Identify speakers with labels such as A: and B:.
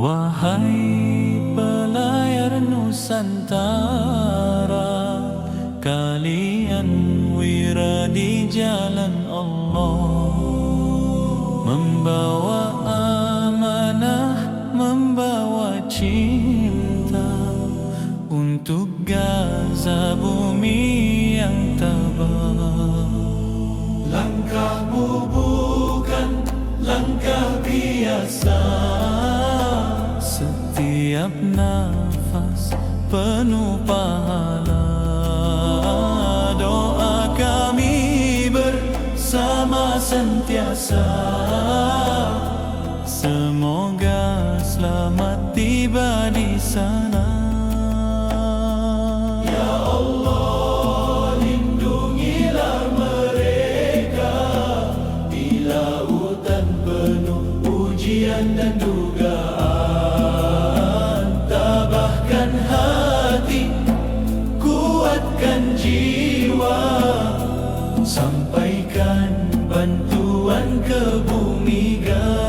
A: Wahai pelayar Nusantara Kalian wira di jalan Allah. Membawa amanah, membawa cinta Untuk Gaza bumi yang tabah. Langkahmu bukan langkah biasa Setiap nafas penuh pahala. Doa kami bersama sentiasa. Semoga selamat tiba di sana. Ya Allah dan dugaan hati, kuatkan jiwa. Sampaikan bantuan ke bumi Gaza